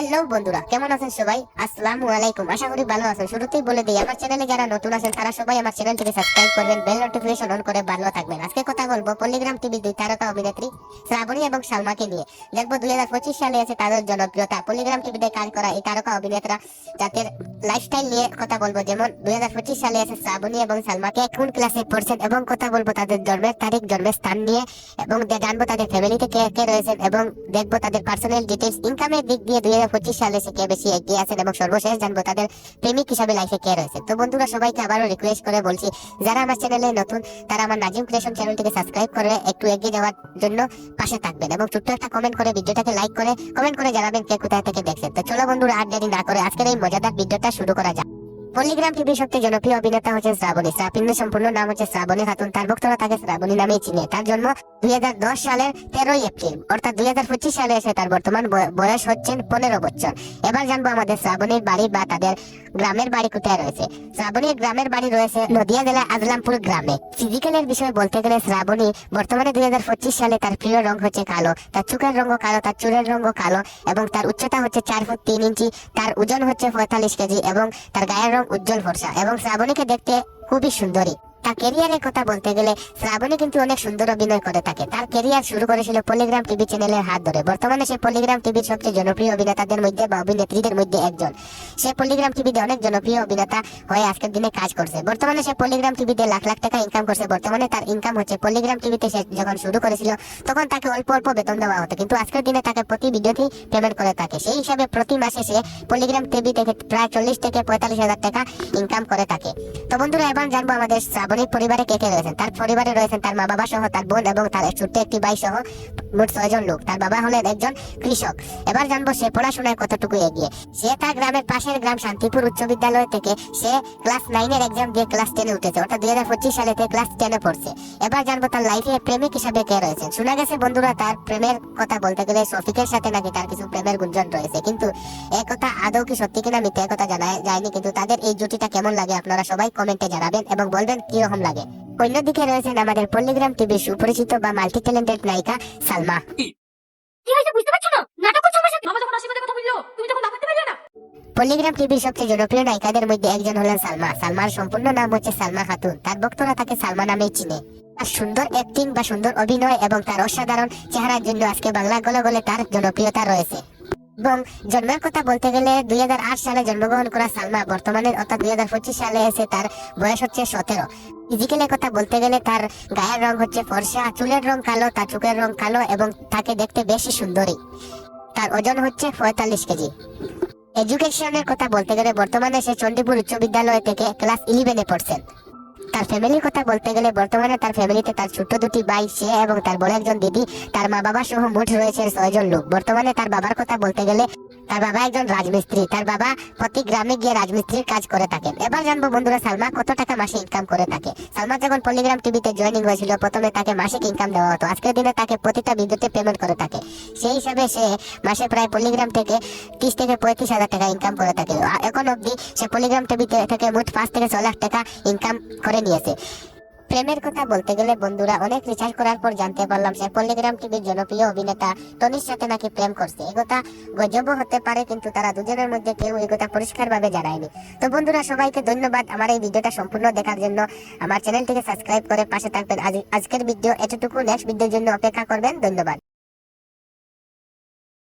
Hello বন্ধুরা, কেমন আছেন সবাই? আসসালামু আলাইকুম। আশা করি ভালো আছেন। শুরুতেই বলে দিই, আমার চ্যানেলে যারা নতুন আছেন, তারা সবাই আমার চ্যানেলটিকে সাবস্ক্রাইব করবেন বেল নোটিফিকেশন অন করে ভালো থাকবেন। আজকে কথা বলব পল্লিগ্রাম টিভি দুই তারকা অভিনেত্রী শ্রাবণী এবং সালমাকে নিয়ে। দেখব দুই হাজার পঁচিশ সালে আছে তাদের জনপ্রিয়তা। পল্লিগ্রাম টিভিতে কাজ করা এই তারকা অভিনেতা যাদের লাইফস্টাইল নিয়ে কথা বলব, যেমন দুই হাজার পঁচিশ সালে আছে শ্রাবণী এবং সালমাকে কোন ক্লাসে পড়ছেন এবং কথা বলব তাদের জন্মের তারিখ, জন্মের স্থান নিয়ে এবং জানব তাদের ফ্যামিলিতে কে কে রয়েছেন এবং দেখব তাদের পার্সোনাল ডিটেলস ইনকামের দিক দিয়ে দুই হাজার পঁচিশ সালে সে কে বেশি এগিয়ে আছেন এবং সর্বশেষ জানব তাদের প্রেমিক হিসাবে লাইফে কে রয়েছে। তো বন্ধুরা, সবাইকে আবারও রিকোয়েস্ট করে বলছি, যারা আমার চ্যানেলে নতুন, তারা আমার নাজিম ক্রিয়েশন চ্যানেলটিকে সাবস্ক্রাইব করে একটু এগিয়ে যাওয়ার জন্য পাশে থাকবেন এবং ছোট্ট একটা কমেন্ট করে ভিডিওটাকে লাইক করে কমেন্ট করে জানাবেন কে কোথায় থেকে দেখছেন। তো চলো বন্ধুরা, আর দেরি না করে আজকের এই মজাদার ভিডিওটা শুরু করা যাক। পল্লিগ্রাম টিভির সবচেয়ে জনপ্রিয় অভিনেতা হচ্ছেন শ্রাবণী। শ্রাপিনের সম্পূর্ণ নাম হচ্ছে শ্রাবণী খাতুন। তার ভক্তরা তাকে শ্রাবণী নামেই চিনে। তার জন্ম দুই হাজার দশ সালের তেরোই এপ্রিল, অর্থাৎ দুই সালে এসে তার বর্তমান বয়স হচ্ছেন পনেরো বছর। এবার জানব আমাদের শ্রাবণীর বাড়ি বা তাদের গ্রামের বাড়ি কোথায় রয়েছে। শ্রাবণীর গ্রামের বাড়ি রয়েছে নদিয়া জেলা আজলামপুর গ্রামে। ফিজিক্যালের বিষয়ে বলতে গেলে শ্রাবণী বর্তমানে দুই হাজার পঁচিশ সালে তার প্রিয় রং হচ্ছে কালো। তার চোখের রঙ কালো, তার চুলের রঙ কালো এবং তার উচ্চতা হচ্ছে চার ফুট তিন ইঞ্চি। তার ওজন হচ্ছে পঁয়তাল্লিশ কেজি এবং তার গায়ের রং উজ্জ্বল ফর্সা এবং শ্রাবণীকে দেখতে খুবই সুন্দরী। তার ক্যারিয়ারের কথা বলতে গেলে শ্রাবণী কিন্তু অনেক সুন্দর অভিনয় করে থাকে তার ক্যারিয়ার শুরু করেছিল পলিগ্রাম টিভি চ্যানেলের হাত ধরে। বর্তমানে সে পলিগ্রাম টিভির সবচেয়ে জনপ্রিয় অভিনেতাদের মধ্যে বা অভিনেত্রীদের মধ্যে একজন। সে পলিগ্রাম টিভিতে অনেক জনপ্রিয় অভিনেতা হয়ে আজকের দিনে কাজ করছে। বর্তমানে সে পলিগ্রাম টিভিতে লাখ লাখ টাকা ইনকাম করছে। বর্তমানে তার ইনকাম হচ্ছে পলিগ্রাম টিভিতে সে যখন শুরু করেছিল, তখন তাকে অল্প অল্প বেতন দেওয়া হতো। কিন্তু আজকের দিনে তাকে প্রতি ভিডিওতেই পেমেন্ট করে থাকে। সেই হিসাবে প্রতি মাসে সে পলিগ্রাম টিভি থেকে প্রায় চল্লিশ থেকে পঁয়তাল্লিশ হাজার টাকা ইনকাম করে থাকে। তো বন্ধুরা, এবার জানব আমাদের শ্রাবণীর পরিবারে কে কে রয়েছেন? তার পরিবারে রয়েছেন তার মা বাবা সহ, তার বোন এবং তার ছোট্ট একটি ভাই সহ মোট ছয়জন লোক। তার বাবা হলেন একজন কৃষক। এবার জানব সে পড়াশোনায় কতটুকু এগিয়ে। সে তার গ্রামের পাশের গ্রাম শান্তিপুর উচ্চ বিদ্যালয় থেকে সে ক্লাস নাইনের এক্সাম দিয়ে ক্লাস টেনে উঠেছে, অর্থাৎ দুই হাজার পঁচিশ সালে ক্লাস টেনে পড়ছে। এবার জানব তার লাইফে প্রেমিক হিসাবে কে রয়েছে শোনা গেছে বন্ধুরা, তার প্রেমের কথা বলতে গেলে শফিকের সাথে নাকি তার কিছু প্রেমের গুঞ্জন রয়েছে, কিন্তু এ কথা আদৌ কি সত্যি কিনা মিথ্যে কথা জানা যায়নি, কিন্তু তাদের এই জুটিটা কেমন লাগে আপনারা সবাই কমেন্টে জানাবেন এবং বলবেন কীরকম লাগে? অন্যদিকে রয়েছেন আমাদের পল্লিগ্রাম টিভির সুপরিচিত বা মাল্টি ট্যালেন্টেড নায়িকা সালমা। কি? হয়েছে বুঝতে পারছ না? নাটক করছ আমার সাথে? মামা যখন আশীর্বাদের কথা বলল তুমি তখন ভাবতে পারলে না? পল্লিগ্রাম টিভির সবচেয়ে জনপ্রিয় নায়িকাদের মধ্যে একজন হলেন সালমা। সালমার সম্পূর্ণ নাম হচ্ছে সালমা খাতুন। তার ভক্তরা তাকে সালমা নামেই চিনে। তার সুন্দর অ্যাক্টিং বা সুন্দর অভিনয় এবং তার অসাধারণ চেহারার জন্য আজকে বাংলা গলে গলে তার জনপ্রিয়তা রয়েছে। এবং জন্মের কথা বলতে গেলে দুই সালে জন্মগ্রহণ করা সালমা, বর্তমানে অর্থাৎ দুই সালে এসে তার বয়স হচ্ছে সতেরো। ফিজিক্যালের কথা বলতে গেলে তার গায়ের রং হচ্ছে ফর্সা, চুলের রং কালো, তার চোখের রং কালো এবং তাকে দেখতে বেশি সুন্দরী। তার ওজন হচ্ছে পঁয়তাল্লিশ কেজি। এডুকেশনের কথা বলতে গেলে বর্তমানে সে চণ্ডীপুর উচ্চ বিদ্যালয় থেকে ক্লাস ইলেভেনে পড়ছেন। তার ফ্যামিলির কথা বলতে গেলে বর্তমানে তার ফ্যামিলিতে তার ছোট দুটি ভাই, সে এবং তার বড় একজন দিদি, তার মা বাবা সহ মোট রয়েছে ছয়জন লোক। বর্তমানে তার বাবার কথা বলতে গেলে তার বাবা একজন রাজমিস্ত্রি, তার বাবা প্রতি গ্রামে গিয়ে রাজমিস্ত্রির কাজ করে থাকেন। এবার জানব বন্ধুরা, সালমা কত টাকা মাসে ইনকাম করে থাকে? সালমা যখন পলিগ্রাম টিভিতে জয়েনিং হয়েছিল, প্রথমে তাকে মাসিক ইনকাম দেওয়া হতো। আজকের দিনে তাকে প্রতিটা ভিডিওতে পেমেন্ট করে থাকে। সেই হিসাবে সে মাসে প্রায় পলিগ্রাম থেকে তিরিশ থেকে পঁয়ত্রিশ হাজার টাকা ইনকাম করে থাকে। এখন অবধি সে পলিগ্রাম টিভি থেকে মোট পাঁচ থেকে ছ লাখ টাকা ইনকাম করে নিয়েছে প্রেমের কথা বলতে গেলে বন্ধুরা, অনেক রিসার্চ করার পর জানতে পারলাম সে পল্লিগ্রাম টিভির জনপ্রিয় অভিনেতা টনির সাথে নাকি প্রেম করছে। এগোটা গজব হতে পারে, কিন্তু তারা দুজনের মধ্যে কেউ এগোটা পরিষ্কারভাবে জানায়নি। তো বন্ধুরা, সবাইকে ধন্যবাদ আমার এই ভিডিওটা সম্পূর্ণ দেখার জন্য। আমার চ্যানেলটিকে সাবস্ক্রাইব করে পাশে থাকবেন। আজ আজকের ভিডিও এতটুকু। নেক্সট ভিডিওর জন্য অপেক্ষা করবেন। ধন্যবাদ।